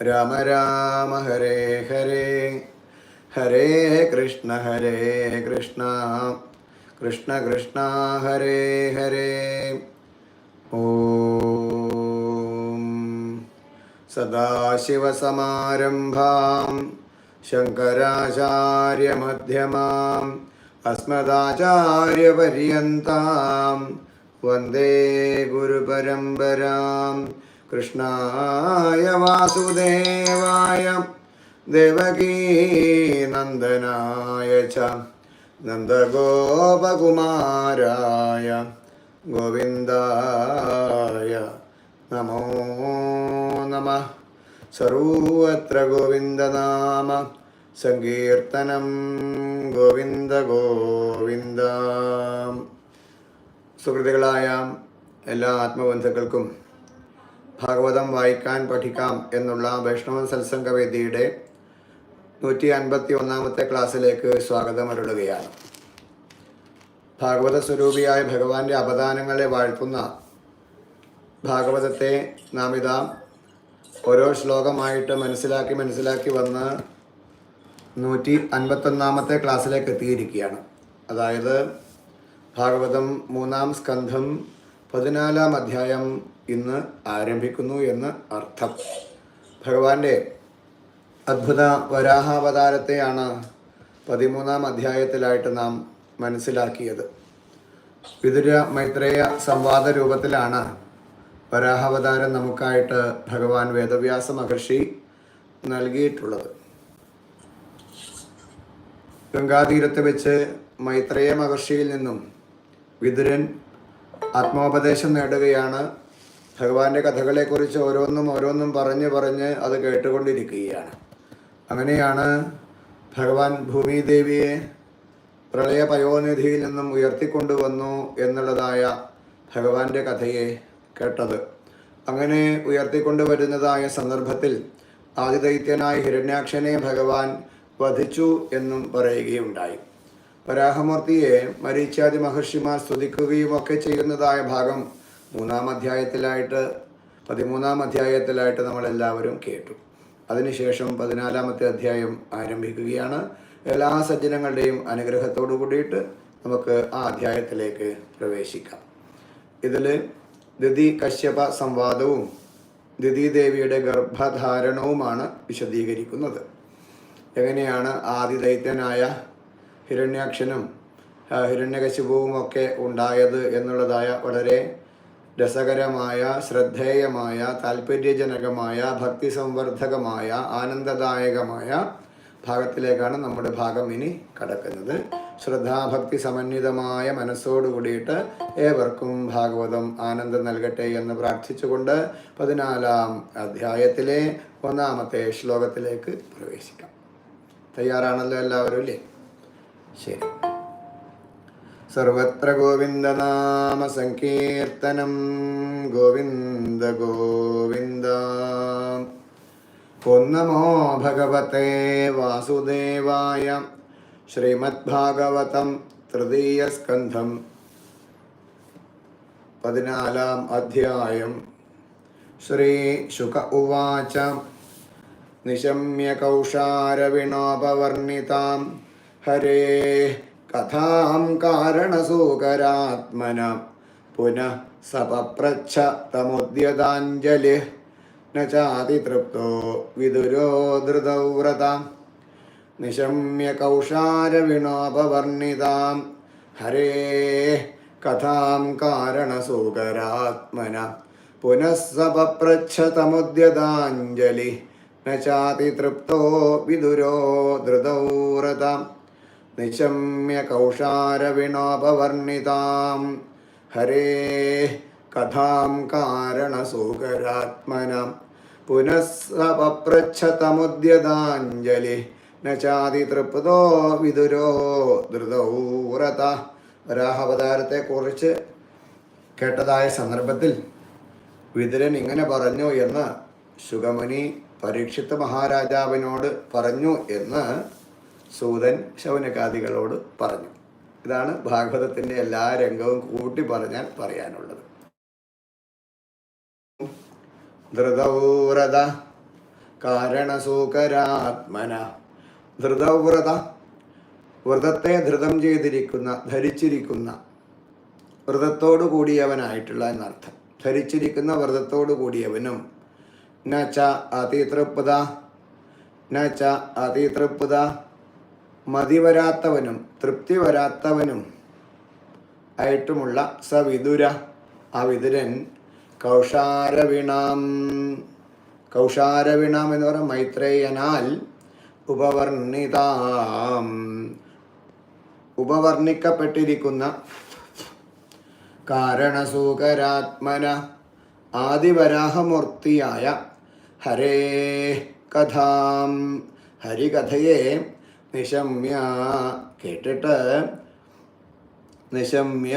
രാമ രാമ ഹരേ ഹരേ ഹരേ കൃഷ്ണ ഹരേ കൃഷ്ണ കൃഷ്ണ കൃഷ്ണ ഹരേ ഹരേ ഓം സദാശിവസമാരംഭാം ശങ്കരാചാര്യമധ്യമാം അസ്മദാചാര്യപര്യന്താം വന്ദേ ഗുരുപരമ്പരാം കൃഷ്ണായ വാസുദേവായ ദേവകീനന്ദനായ ച നന്ദഗോപകുമാരായ ഗോവിന്ദായ നമോ നമ. സർവത്ര ഗോവിന്ദനാമ സങ്കീർത്തനം ഗോവിന്ദ ഗോവിന്ദ. സുഹൃത്തുക്കളായ എല്ലാ ആത്മബന്ധുക്കൾക്കും ഭാഗവതം വായിക്കാൻ പഠിക്കാം എന്നുള്ള വൈഷ്ണവ സത്സംഗവേദിയുടെ നൂറ്റി അൻപത്തി ഒന്നാമത്തെ ക്ലാസ്സിലേക്ക് സ്വാഗതം അരുളുകയാണ്. ഭാഗവത സ്വരൂപിയായ ഭഗവാന്റെ അവദാനങ്ങളെ വാഴ്ത്തുന്ന ഭാഗവതത്തെ നാം ഇതാ ഓരോ ശ്ലോകമായിട്ട് മനസ്സിലാക്കി മനസ്സിലാക്കി വന്ന് നൂറ്റി അൻപത്തൊന്നാമത്തെ ക്ലാസ്സിലേക്ക് എത്തിയിരിക്കുകയാണ്. അതായത് ഭാഗവതം മൂന്നാം സ്കന്ധം പതിനാലാം അധ്യായം ഇന്ന് ആരംഭിക്കുന്നു എന്ന് അർത്ഥം. ഭഗവാന്റെ അദ്ഭുത വരാഹാവതാരത്തെയാണ് പതിമൂന്നാം അധ്യായത്തിലായിട്ട് നാം മനസ്സിലാക്കിയത്. വിതുര മൈത്രേയ സംവാദ രൂപത്തിലാണ് വരാഹാവതാരം നമുക്കായിട്ട് ഭഗവാൻ വേദവ്യാസ മഹർഷി നൽകിയിട്ടുള്ളത്. ഗംഗാതീരത്ത് വെച്ച് മൈത്രേയ മഹർഷിയിൽ നിന്നും വിതുരൻ ആത്മോപദേശം നേടുകയാണ് ഭഗവാന്റെ കഥകളെക്കുറിച്ച് ഓരോന്നും ഓരോന്നും പറഞ്ഞ് പറഞ്ഞ് അത് കേട്ടുകൊണ്ടിരിക്കുകയാണ്. അങ്ങനെയാണ് ഭഗവാൻ ഭൂമിദേവിയെ പ്രളയ പയോനിധിയിൽ നിന്നും ഉയർത്തിക്കൊണ്ടുവന്നു എന്നുള്ളതായ ഭഗവാന്റെ കഥയെ കേട്ടത്. അങ്ങനെ ഉയർത്തിക്കൊണ്ടുവരുന്നതായ സന്ദർഭത്തിൽ ആദിദൈത്യനായ ഹിരണ്യാക്ഷനെ ഭഗവാൻ വധിച്ചു എന്നും പറയുകയുണ്ടായി. വരാഹമൂർത്തിയെ മരീച്ചാദി മഹർഷിമാർ സ്തുതിക്കുകയും ഒക്കെ ചെയ്യുന്നതായ ഭാഗം മൂന്നാം അധ്യായത്തിലായിട്ട് പതിമൂന്നാം അധ്യായത്തിലായിട്ട് നമ്മളെല്ലാവരും കേട്ടു. അതിനുശേഷം പതിനാലാമത്തെ അധ്യായം ആരംഭിക്കുകയാണ്. എല്ലാ സജ്ജനങ്ങളുടെയും അനുഗ്രഹത്തോടു കൂടിയിട്ട് നമുക്ക് ആ അധ്യായത്തിലേക്ക് പ്രവേശിക്കാം. ഇതിൽ ദിതി കശ്യപ സംവാദവും ദിതി ദേവിയുടെ ഗർഭധാരണവുമാണ് വിശദീകരിക്കുന്നത്. എങ്ങനെയാണ് ആദിദൈത്യനായ ഹിരണ്യാക്ഷനും ഹിരണ്യകശിപവും ഹിരണ്യകശിപുവും ഒക്കെ ഉണ്ടായത് എന്നുള്ളതായ വളരെ രസകരമായ ശ്രദ്ധേയമായ താല്പര്യജനകമായ ഭക്തി സംവർദ്ധകമായ ആനന്ദദായകമായ ഭാഗത്തിലേക്കാണ് നമ്മുടെ ഭാഗം ഇനി കടക്കുന്നത്. ശ്രദ്ധാഭക്തി സമന്വിതമായ മനസ്സോടുകൂടിയിട്ട് ഏവർക്കും ഭാഗവതം ആനന്ദം നൽകട്ടെ എന്ന് പ്രാർത്ഥിച്ചുകൊണ്ട് പതിനാലാം അധ്യായത്തിലെ ഒന്നാമത്തെ ശ്ലോകത്തിലേക്ക് പ്രവേശിക്കാം. തയ്യാറാണല്ലോ എല്ലാവരും അല്ലേ? ശരി. സർവത്ര ഗോവിന്ദനാമ സങ്കീർത്തനം. ഗോവിന്ദ ഗോവിന്ദ. ഓം നമോ ഭഗവത്തെ വാസുദേവായ ശ്രീമദ്ഭാഗവതം തൃതീയസ്കന്ധം പതിനാലാം അധ്യായം. ശ്രീ ശുക ഉവാച. നിശമ്യ കൗഷാരവിണോപവർണിതാം ഹരേ കഥാം കാരണസൂകരാത്മന. പുനഃ സപപ്രച്ഛ തമുദ്യതാഞ്ജലി ന ചാതിതൃപ്തോ വിദുരോ ധൃതൗ വ്രതാം നിശമ്യ കൗഷാരവിണോപവർണിതാം ഹരേ കഥാം കാരണസൂകരാത്മന. പുനഃ സപപ്രച്ഛ തമുദ്യതാഞ്ജലി ന ചാതി തൃപ്തോ നിശമ്യ കൗഷാരവിണോപവർണിതാം ഹരേ കഥാം കാരണസൂകരാത്മന പുനഃ സപപ്രച്ഛ തമുദ്യതാഞ്ജലി ന ചാതി തൃപ്തോ വിദുരോ ധൃതൗ വ്രത. വരാഹാവതാരത്തെക്കുറിച്ച് കേട്ടതായ സന്ദർഭത്തിൽ വിതുരൻ ഇങ്ങനെ പറഞ്ഞു എന്ന് സുഗമുനി പരീക്ഷിത്ത് മഹാരാജാവിനോട് പറഞ്ഞു എന്ന് സൂതൻ ശൗനകാദികളോട് പറഞ്ഞു. ഇതാണ് ഭാഗവതത്തിന്റെ എല്ലാ രംഗവും കൂട്ടി പറഞ്ഞാൽ പറയാനുള്ളത്. ധൃതൗരത കാരണസൂകരാത്മന. ധൃതവ്രത വ്രതത്തെ ധൃതം ചെയ്തിരിക്കുന്ന ധരിച്ചിരിക്കുന്ന വ്രതത്തോടു കൂടിയവനായിട്ടുള്ള എന്നർത്ഥം. ധരിച്ചിരിക്കുന്ന വ്രതത്തോടു കൂടിയവനും ന ച അതിതൃപ്ത ന ച അതിതൃപ്ത മതി വരാത്തവനും തൃപ്തി വരാത്തവനും ആയിട്ടുമുള്ള സവിതുര ആ വിതുരൻ കൗഷാരവിണാം കൗഷാരവിണാം എന്ന് പറഞ്ഞ മൈത്രേയനാൽ ഉപവർണിതാം ഉപവർണിക്കപ്പെട്ടിരിക്കുന്ന കാരണസൂകരാത്മന ആദിവരാഹമൂർത്തിയായ ഹരേ കഥാം. ഹരികഥയെ നിശമ്യ കേട്ടിട്ട് നിശമ്യ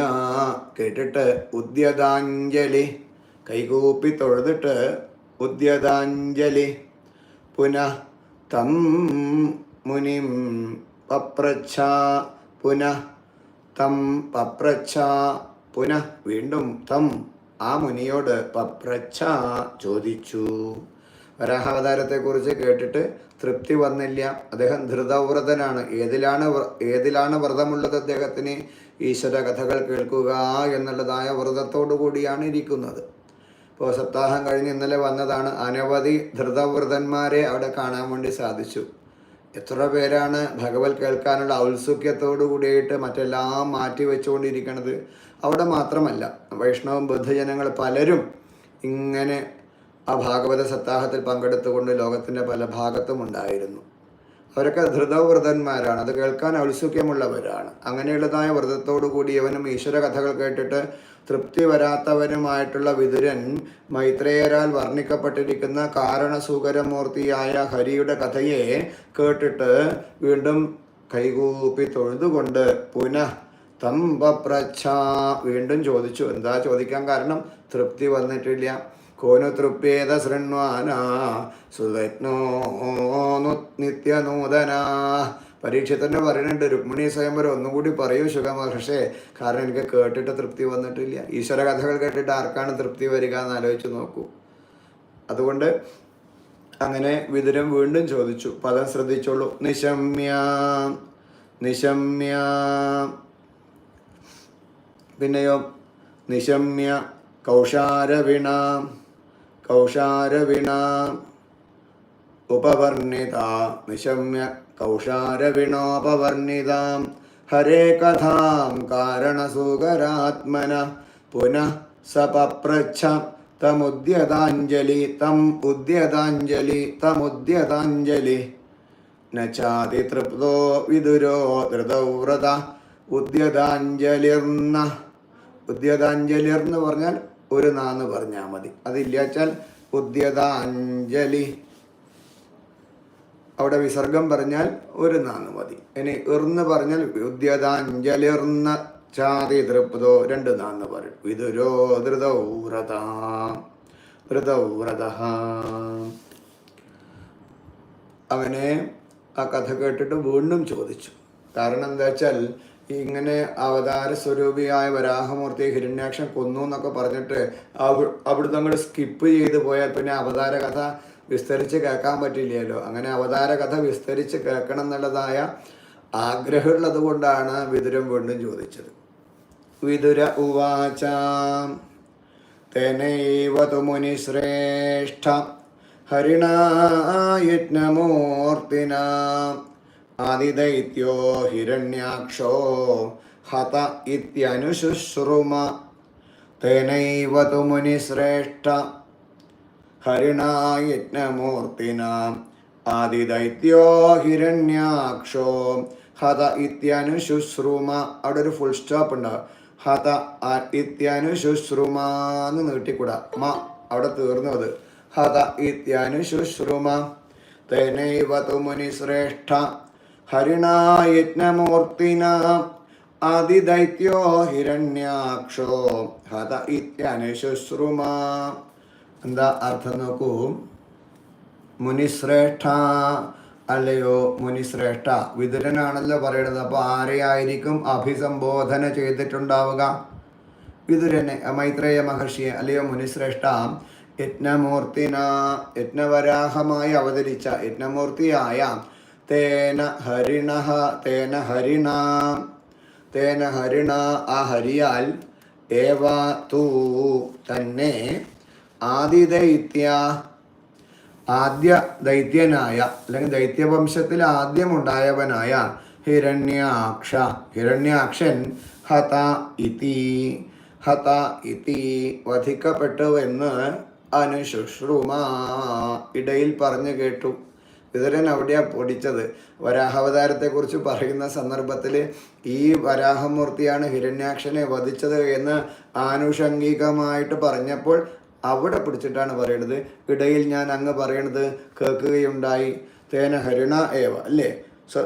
കേട്ടിട്ട് ഉദ്യതാഞ്ജലി കൈകൂപ്പി തൊഴുതിട്ട് ഉദ്യതാഞ്ജലി. പുനഃ തം മുനിം പപ്രച്ഛ പുനഃ തം പപ്രച്ഛ പുനഃ വീണ്ടും തം ആ മുനിയോട് പപ്രച്ഛ ചോദിച്ചു. വരാഹാവതാരത്തെക്കുറിച്ച് കേട്ടിട്ട് തൃപ്തി വന്നില്ല. അദ്ദേഹം ധൃതവ്രതനാണ്. ഏതിലാണ് ഏതിലാണ് വ്രതമുള്ളത് അദ്ദേഹത്തിന്? ഈശ്വര കഥകൾ കേൾക്കുക എന്നുള്ളതായ വ്രതത്തോടു കൂടിയാണ് ഇരിക്കുന്നത്. ഇപ്പോൾ സപ്താഹം കഴിഞ്ഞ് ഇന്നലെ വന്നതാണ്. അനവധി ധൃതവ്രതന്മാരെ അവിടെ കാണാൻ വേണ്ടി സാധിച്ചു. എത്ര പേരാണ് ഭഗവത് കേൾക്കാനുള്ള ഔത്സുക്യത്തോടു കൂടിയിട്ട് മറ്റെല്ലാം മാറ്റി വെച്ചുകൊണ്ടിരിക്കുന്നത് അവിടെ മാത്രമല്ല വൈഷ്ണവം ബുദ്ധജനങ്ങൾ പലരും ഇങ്ങനെ ആ ഭാഗവത സപ്താഹത്തിൽ പങ്കെടുത്തുകൊണ്ട് ലോകത്തിന്റെ പല ഭാഗത്തും ഉണ്ടായിരുന്നു. അവരൊക്കെ ധൃതവ്രതന്മാരാണ്. അത് കേൾക്കാൻ ഔത്സുക്യമുള്ളവരാണ്. അങ്ങനെയുള്ളതായ വ്രതത്തോടു കൂടിയവനും ഈശ്വര കഥകൾ കേട്ടിട്ട് തൃപ്തി വരാത്തവനുമായിട്ടുള്ള വിതുരൻ മൈത്രേയരാൽ വർണിക്കപ്പെട്ടിരിക്കുന്ന കാരണസൂകരമൂർത്തിയായ ഹരിയുടെ കഥയെ കേട്ടിട്ട് വീണ്ടും കൈകൂപ്പി തൊഴുതുകൊണ്ട് പുനഃ തമ്പപ്രച്ഛ വീണ്ടും ചോദിച്ചു. എന്താ ചോദിക്കാൻ കാരണം? തൃപ്തി വന്നിട്ടില്ല. കോനു തൃപ്യേത ശൃണ്വാന സുതജ്ഞോ നിത്യനൂതന. പരീക്ഷത്തിന് പറയുന്നുണ്ട് രുക്മിണി സ്വയംവരം ഒന്നുകൂടി പറയൂ ശുഖമഹർഷേ കാരണം എനിക്ക് കേട്ടിട്ട് തൃപ്തി വന്നിട്ടില്ല. ഈശ്വര കഥകൾ കേട്ടിട്ട് ആർക്കാണ് തൃപ്തി വരിക എന്ന് ആലോചിച്ച് നോക്കൂ. അതുകൊണ്ട് അങ്ങനെ വിതുരം വീണ്ടും ചോദിച്ചു. പദം ശ്രദ്ധിച്ചോളൂ. നിശമ്യ നിശമ്യ. പിന്നെയോ നിശമ്യ കൗഷാരവിണ കൗഷാരവിണ ഉപവർണിത. നിശമ്യ. കൗഷാരവിണോപവർണിതാം ഹരേ കഥാം. കാരണസുകരാത്മന പുനഃ സപപ്രച്ഛ. തമുദ്യതാഞ്ജലി. തം ഉദ്യതാഞ്ജലി. തമുദ്യതാഞ്ജലി. ന ചാതി തൃപ്തോ വിദുരോ ധൃതവ്രത. ഉദ്യതാഞ്ജലിർന്ന. ഉദ്യതാഞ്ജലിർന്ന് പറഞ്ഞാൽ ഒരു നാന്ന് പറഞ്ഞാൽ മതി. അതില്ലാച്ചാൽ ഉദ്യതാഞ്ജലി അവിടെ വിസർഗം പറഞ്ഞാൽ ഒരു നാന്ന് മതി. ഇനി ഇർന്ന് പറഞ്ഞാൽ ഉദ്യതാഞ്ജലിർന്ന ചാതി തൃപ്തോ രണ്ട് നാന്ന് പറയും. വിതുരോ ധൃതൗവ്രത ധൃതൗവ്രത അവനെ ആ കഥ കേട്ടിട്ട് വീണ്ടും ചോദിച്ചു. കാരണം എന്താ വെച്ചാൽ ഇങ്ങനെ അവതാര സ്വരൂപിയായ വരാഹമൂർത്തി ഹിരണ്യാക്ഷൻ കൊന്നു എന്നൊക്കെ പറഞ്ഞിട്ട് അവ അവിടുന്ന് അങ്ങോട്ട് സ്കിപ്പ് ചെയ്ത് പോയാൽ പിന്നെ അവതാര കഥ വിസ്തരിച്ച് കേൾക്കാൻ പറ്റില്ലല്ലോ. അങ്ങനെ അവതാര കഥ വിസ്തരിച്ച് കേൾക്കണം എന്നുള്ളതായ ആഗ്രഹമുള്ളത് കൊണ്ടാണ് വിതുരം വീണ്ടും ചോദിച്ചത്. വിതുര ഉവാച തനൈവതു മുനിശ്രേഷ്ഠ ഹരിണാ യജ്ഞമൂർത്തിന. ആദിദൈത്യോ ഹിരണ്യാക്ഷോ ഹത ഇത്യനുശുശ്രുമ. തേനൈവ തു മുനിശ്രേഷ്ഠ. ഹരിണാ യജ്ഞമൂർത്തിന ആദിദൈത്യോ ഹിരണ്യാക്ഷോ ഹത ഇത്യനുശുശ്രുമ. അവിടെ ഒരു ഫുൾ സ്റ്റോപ്പ് ഉണ്ട്. ഹത ഇത്യനുശുശ്രുമ എന്ന് നീട്ടിക്കൂടാ. മ അവിടെ തീർന്നു അത്. ഹത ഇത്യനുശുശ്രുമ. തേനൈവ തു മുനിശ്രേഷ്ഠ. ഹരിണാ അതിദൈത്യോ ഹിരണ്യാക്ഷോ ഹത ഇത്യനുശുശ്രുമ എന്താ അർത്ഥം നോക്കൂ? മുനിശ്രേഷ്ഠ അല്ലയോ മുനിശ്രേഷ്ഠ വിതുരനാണല്ലോ പറയുന്നത് അപ്പോൾ ആരെയായിരിക്കും അഭിസംബോധന ചെയ്തിട്ടുണ്ടാവുക? വിതുരനെ മൈത്രേയ മഹർഷിയെ അല്ലയോ മുനിശ്രേഷ്ഠ യജ്ഞമൂർത്തിന. യജ്ഞവരാഹമായി അവതരിച്ച യജ്ഞമൂർത്തിയായ തേന ഹരിണ തേന ഹരിണ തേന ഹരിണ ആ ഹരിയാൽ ഏവ തൂ തന്നെ ആദിദൈത്യ ആദ്യ ദൈത്യനായ അല്ലെങ്കിൽ ദൈത്യവംശത്തിൽ ആദ്യമുണ്ടായവനായ ഹിരണ്യാക്ഷ. ഹിരണ്യാക്ഷൻ ഹത ഇതി ഹത ഇതി വധിക്കപ്പെട്ടു എന്ന് അനുശുശ്രുമ ഇടയിൽ പറഞ്ഞു കേട്ടു. വിതുരൻ അവിടെയാണ് പൊടിച്ചത്. വരാഹാവതാരത്തെക്കുറിച്ച് പറയുന്ന സന്ദർഭത്തിൽ ഈ വരാഹമൂർത്തിയാണ് ഹിരണ്യാക്ഷനെ വധിച്ചത് എന്ന് ആനുഷംഗികമായിട്ട് പറഞ്ഞപ്പോൾ അവിടെ പിടിച്ചിട്ടാണ് പറയുന്നത് ഇടയിൽ ഞാൻ അങ്ങ് പറയണത് കേൾക്കുകയുണ്ടായി. തേന ഹരിണ ഏവ അല്ലേ? സ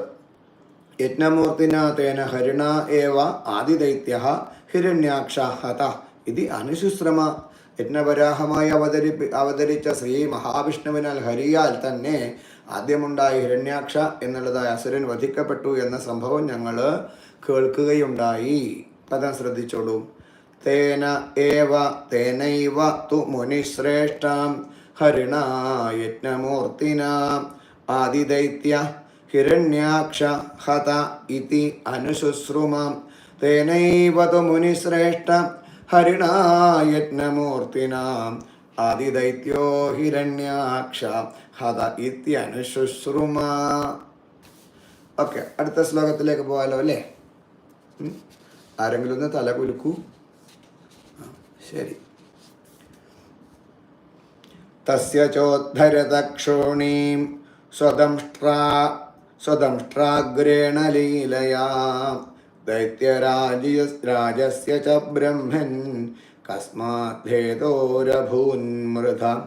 യജ്ഞമൂർത്തിന തേന ഹരിണ ഏവ ആദിദൈത്യ ഹിരണ്യാക്ഷ ഹത ഇത് അനുശുശ്രമ. യജ്ഞവരാഹമായി അവതരിപ്പി അവതരിച്ച ശ്രീ മഹാവിഷ്ണുവിനാൽ ഹരിയാൽ തന്നെ ആദ്യമുണ്ടായ ഹിരണ്യാക്ഷ എന്നുള്ളതായ അസുരൻ വധിക്കപ്പെട്ടു എന്ന സംഭവം ഞങ്ങൾ കേൾക്കുകയുണ്ടായി. പദം ശ്രദ്ധിച്ചോളൂ. തേന ഏവ തേനൈവ തു മുനിശ്രേഷ്ഠാം ഹരിണ യജ്ഞമൂർത്തിന ആദിദൈത്യ ഹിരണ്യാക്ഷ ഹത ഇതി അനുശുശ്രുമാം. തേനൈവ തു മുനിശ്രേഷ്ഠ ഹരിണ യജ്ഞമൂർത്തിന ആദിദൈത്യോ ഹിരണ്യാക്ഷ ഹത ഇത്യനുശുശ്രുമ ഓക്കെ അടുത്ത ശ്ലോകത്തിലേക്ക് പോകാലോ അല്ലേ? ആരെങ്കിലും ഒന്ന് തല കുലുക്കൂ. ശരി. തസ്യ ചോദ്ധരതക്ഷോണീം സ്വതംഷ്ട്രാ സ്വതംഷ്ട്രാഗ്രേണ ലീലയാ. ദൈത്യരാജ രാജസ്യ ച ബ്രഹ്മൻ കസ്മാദ്ധേതോരഭൂന്മൃത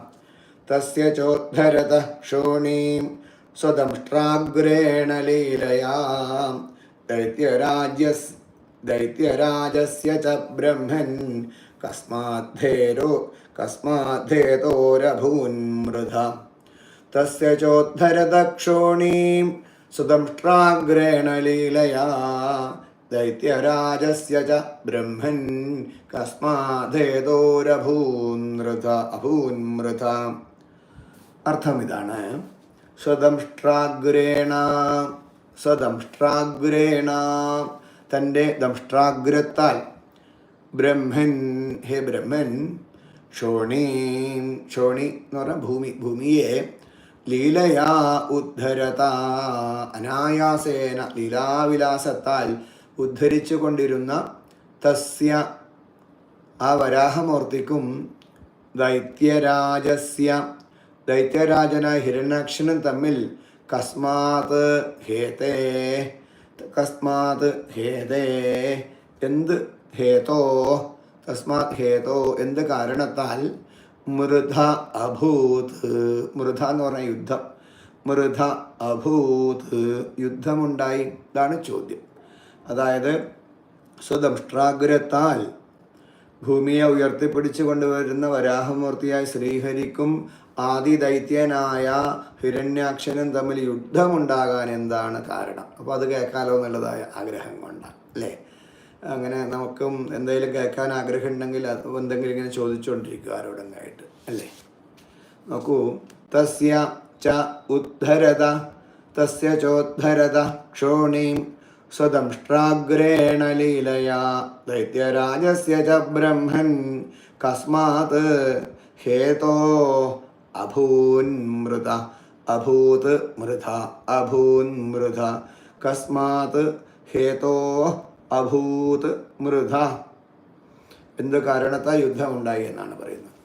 തസ്യ ചോദ്ധരത ക്ഷോണീം സ്വദംഷ്ട്രാഗ്രേണ ലീലയാ. ദൈത്യരാജ്യസ് ദൈത്യരാജസ്യ ച ബ്രഹ്മൻ. കസ്മാദ്ധേരോ കസ്മാദ്ധേതോരഭൂന്മൃത തസ്യ ചോദ്ധരദക്ഷോണീം സുദംഷ്ട്രാഗ്രേണ ലീലയാ. ദൈത്യരാജസ്യ ച ബ്രഹ്മൻ കസ്മാധേതോരഭൂനൃത അഭൂന്മൃത അർത്ഥം ഇതാണ്. സ്വദംഷ്ട്രാഗ്രേണ സ്വദംഷ്ട്രാഗ്രേണ തന്റെ ദംഷ്ട്രാഗ്രത്താൽ ബ്രഹ്മൻ ഹേ ബ്രഹ്മൻ ക്ഷോണീ ക്ഷോണി എന്ന് പറഞ്ഞാൽ ഭൂമി ഭൂമിയെ ലീലയാ ഉദ്ധരത. അനായാസേന ലീലാവിലാസത്താൽ ഉദ്ധരിച്ചു കൊണ്ടിരുന്ന തസ്യ ആ വരാഹമൂർത്തിക്കും ദൈത്യരാജസ്യ. ദൈത്യരാജനായ ഹിരണ്യാക്ഷനും തമ്മിൽ കസ്മാത് ഹേതേ. കസ്മാത് ഹേതേ. എന്ത് ഹേതോ? തസ്മാത് ഹേതോ എന്ത് കാരണത്താൽ? മൃധ അഭൂത്. മൃധ എന്ന് പറഞ്ഞ യുദ്ധം. മൃധ അഭൂത്. യുദ്ധമുണ്ടായി. ഇതാണ് ചോദ്യം. അതായത് സ്വദംഷ്ട്രാഗ്രത്താൽ ഭൂമിയെ ഉയർത്തിപ്പിടിച്ചു കൊണ്ടുവരുന്ന വരാഹമൂർത്തിയായ ശ്രീഹരിക്കും ആദിദൈത്യനായ ഹിരണ്യാക്ഷനും തമ്മിൽ യുദ്ധമുണ്ടാകാൻ എന്താണ് കാരണം? അപ്പോൾ അത് കേൾക്കാലോ എന്നുള്ളതായ ആഗ്രഹം കൊണ്ടാണ് അല്ലേ? അങ്ങനെ നമുക്കും എന്തെങ്കിലും കേൾക്കാൻ ആഗ്രഹം ഉണ്ടെങ്കിൽ അത് എന്തെങ്കിലും ഇങ്ങനെ ചോദിച്ചുകൊണ്ടിരിക്കുക ആരോടങ്ങായിട്ട് അല്ലേ? നോക്കൂ തസ്യ ച ഉദ്ധരത തസ്യ ചോദ്ധരത ക്ഷോണീം സ്വദംഷ്ട്രാഗ്രേണ ലീലയാ. ദൈത്യരാജസ്യ ച ബ്രഹ്മൻ കസ്മാത് ഹേതോ അഭൂന്മൃത അഭൂത് മൃത അഭൂന്മൃത കസ്മാത് ഹേതോ അഭൂത് മൃത. എന്ത് കാരണത്താൽ യുദ്ധമുണ്ടായി എന്നാണ് പറയുന്നത്.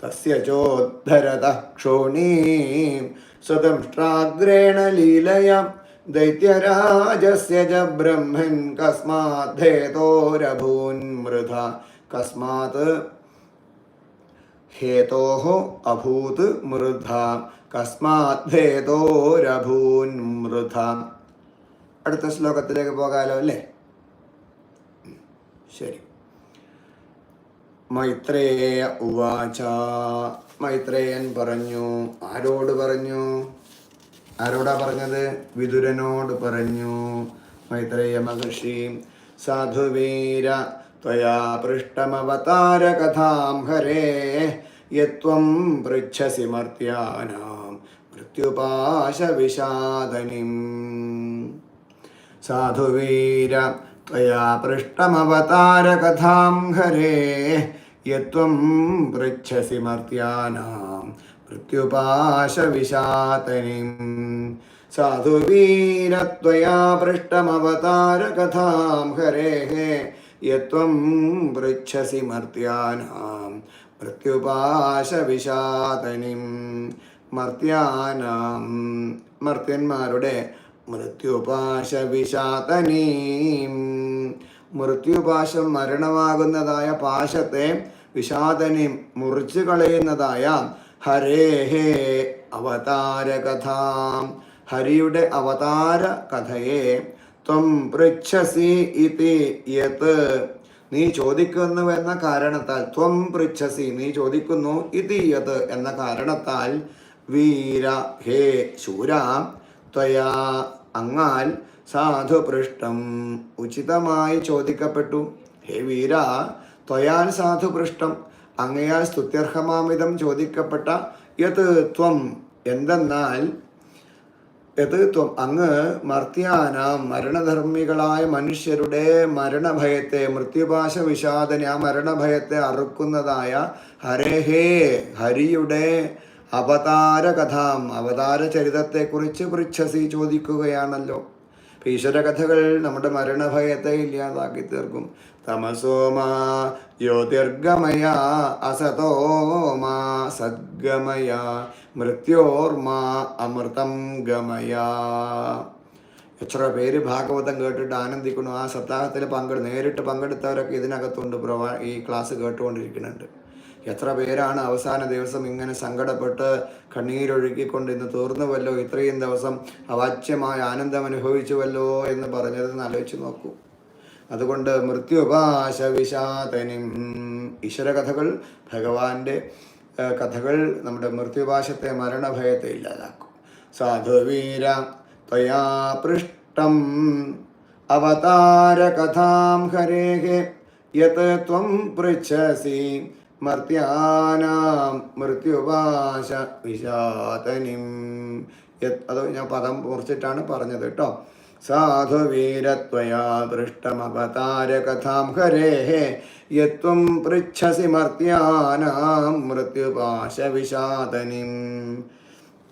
തസ്യ ചോദ്ധരത ക്ഷോണീം സ്വതംഷ്ട്രാഗ്രേണ ലീലയ. ദൈത്യരാജസ്യ ച ബ്രഹ്മൻ കസ്മാദ്ധേതോരഭൂന്മൃത കസ്മാത് ഹേതോः അഭൂത് മൃധ. കസ്മാദ്ധേതോരഭൂന്മൃധ അടുത്ത ശ്ലോകത്തിലേക്ക് പോകാലോ അല്ലേ? ശരി. മൈത്രേയ ഉവാച. മൈത്രേയൻ പറഞ്ഞു. ആരോട് പറഞ്ഞു? ആരോടാ പറഞ്ഞത് വിതുരനോട് പറഞ്ഞു മൈത്രേയ മഹർഷി സാധുവീര ത്വയാ പൃഷ്ടമവതാര കഥാം ഹരേ യത്വം പൃച്ഛസി മർത്യാനാം മൃത്യുപാശവിഷാദനിം സാധുവീര त्वया पृष्टमवतारकथां हरे यत्त्वं पृच्छसि मर्त्यानां मृत्युपाशविशातनिं साधुवीरत्वया पृष्टमवतारकथां हरेः यत्त्वं पृच्छसि मर्त्यानां മൃത്യുപാശവിഷാതനിം മർത്യാനാം മർത്യന്മാരുടെ മൃത്യുപാശവിഷാതനീം മൃത്യുപാശം മരണമാകുന്നതായ പാശത്തെ വിഷാദനി മുറിച്ചു കളയുന്നതായ ഹരേഹേ അവതാരകഥാം. ഹരിയുടെ അവതാര കഥയെ ത്വം പൃച്ഛസി ഇതി യത്. നീ ചോദിക്കുന്നു എന്ന കാരണത്താൽ ത്വം പൃച്ഛസി നീ ചോദിക്കുന്നു ഇതി യത് എന്ന കാരണത്താൽ വീര ഹേ ശൂര ത്വയാ അങ്ങാൽ സാധു പൃഷ്ടം ഉചിതമായി ചോദിക്കപ്പെട്ടു. ഹേ വീര ത്വയാൽ സാധുപൃഷ്ടം അങ്ങയാൽ സ്തുത്യർഹമാമിതം ചോദിക്കപ്പെട്ട യത് ത്വം എന്തെന്നാൽ യത് ത്വം അങ്ങ് മർത്യാനാം മരണധർമ്മികളായ മനുഷ്യരുടെ മരണഭയത്തെ മൃത്യുപാശ വിഷാദന മരണഭയത്തെ അറുക്കുന്നതായ ഹരേഹേ ഹരിയുടെ അവതാര കഥാം അവതാര ചരിതത്തെക്കുറിച്ച് പൃച്ഛസി ചോദിക്കുകയാണല്ലോ. ഈശ്വരകഥകൾ നമ്മുടെ മരണഭയത്തെ ഇല്ലാതാക്കി തീർക്കും തമസോമാ ജ്യോതിർഗമയ അസതോമാ സദ്ഗമയ മൃത്യോർമാ അമൃതം ഗമയ. എത്ര പേര് ഭാഗവതം കേട്ടിട്ട് ആനന്ദിക്കുന്നു. ആ സപ്താഹത്തിൽ പങ്കെടു നേരിട്ട് പങ്കെടുത്തവരൊക്കെ ഇതിനകത്തുണ്ട് പ്രവാ ഈ ക്ലാസ് കേട്ടുകൊണ്ടിരിക്കുന്നുണ്ട്. എത്ര പേരാണ് അവസാന ദിവസം ഇങ്ങനെ സങ്കടപ്പെട്ട് കണ്ണീരൊഴുക്കിക്കൊണ്ട് ഇന്ന് തീർന്നുവല്ലോ ഇത്രയും ദിവസം അവാച്യമായ ആനന്ദം അനുഭവിച്ചുവല്ലോ എന്ന് പറഞ്ഞതെന്ന് ആലോചിച്ച് നോക്കൂ. അതുകൊണ്ട് മൃത്യുപാശ വിഷാതനും ഈശ്വരകഥകൾ ഭഗവാന്റെ കഥകൾ നമ്മുടെ മൃത്യുപാശത്തെ മരണഭയത്തെ ഇല്ലാതാക്കും. സാധുവീര ത്വയാ പൃഷ്ടം അവതാരകഥാം ഹരേഹേ യത് ത്വം പൃച്ഛസി. മർത്യാനാം മൃത്യുപാശ വിഷാതനിം അത് ഞാൻ പദം മുറിച്ചിട്ടാണ് പറഞ്ഞത് കേട്ടോ. സാധുവീരത്വയാ പൃഷ്ടമവതാരകഥാം ഹരേः. യത്വം പൃച്ഛസി മർത്യാനാം മൃത്യുപാശ വിഷാതനിം